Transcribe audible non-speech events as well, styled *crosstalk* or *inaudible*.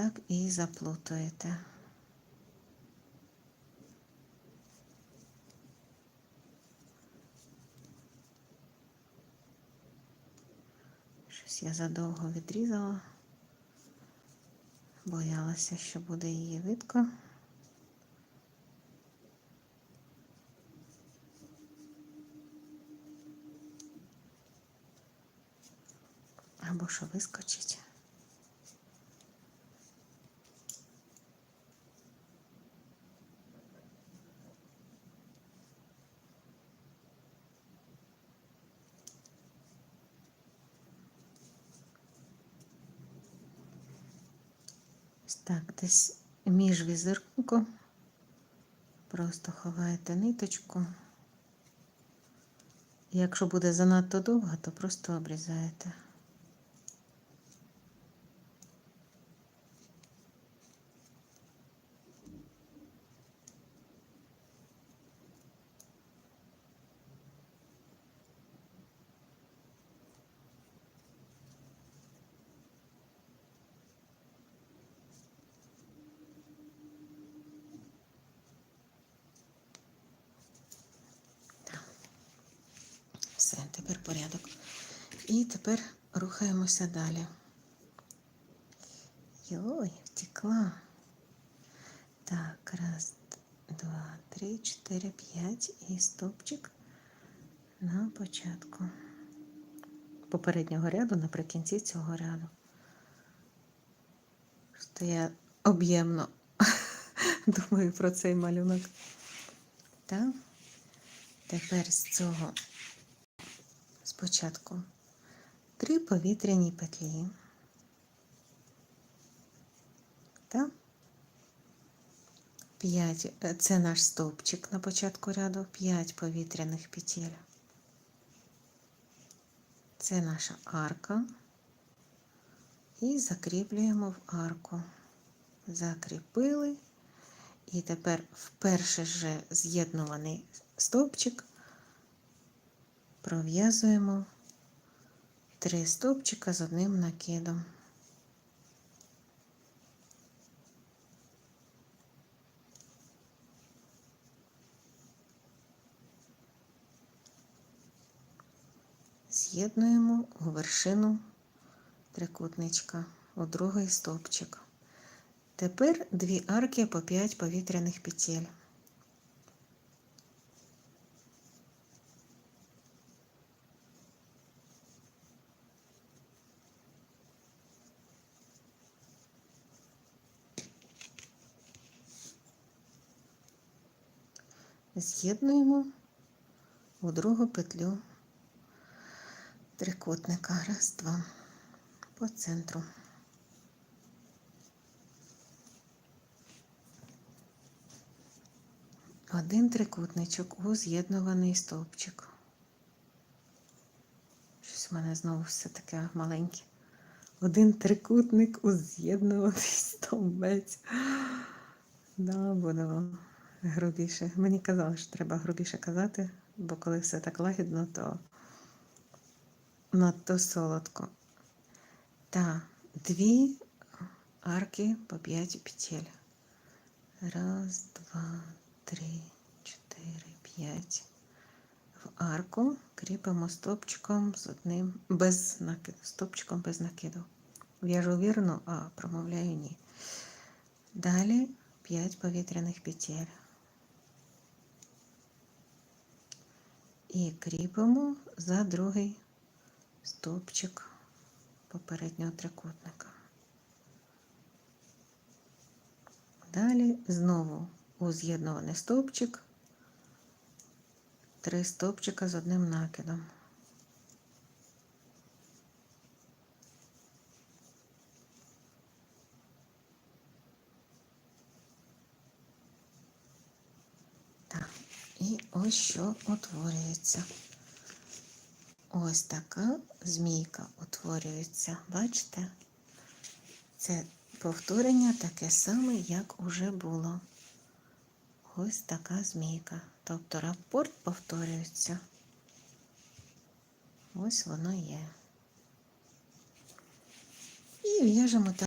так і заплутуєте. Щось я задовго відрізала, боялася, що буде її видко. Або що вискочить. Так, десь між візерунком просто ховаєте ниточку. Якщо буде занадто довго, то просто обрізаєте. Все, тепер порядок. І тепер рухаємося далі. Йой, втекла. Так, раз, два, три, чотири, п'ять і стопчик на початку попереднього ряду наприкінці цього ряду. Просто я об'ємно *laughs* думаю про цей малюнок. Так, тепер з цього спочатку три повітряні петлі. Так? П'ять, е, це наш стовпчик на початку ряду, 5 повітряних петель. Це наша арка. І закріплюємо в арку. Закріпили. І тепер в перший же з'єднуваний стовпчик пров'язуємо три стовпчика з одним накидом. З'єднуємо у вершину трикутничка у другий стовпчик. Тепер дві арки по 5 повітряних петель. З'єднуємо у другу петлю трикутника. Раз, два, по центру. Один трикутничок у з'єднуваний стовпчик. Щось в мене знову все таке маленьке. Один трикутник у з'єднуваний стовбець. Да, будемо грубіше. Мені казали, що треба грубіше казати, бо коли все так лагідно, то надто солодко. Та дві арки по 5 петель. Раз, два, три, чотири, п'ять. В арку кріпимо стопчиком з одним без накиду. Стопчиком без накиду. В'яжу вірно, а промовляю ні. Далі 5 повітряних петель. І кріпимо за другий стовпчик попереднього трикутника. Далі знову у з'єднуваний стовпчик, три стовпчика з одним накидом. І ось що утворюється. Ось така змійка утворюється. Бачите? Це повторення таке саме, як уже було. Ось така змійка. Тобто рапорт повторюється. Ось воно є. І в'яжемо так.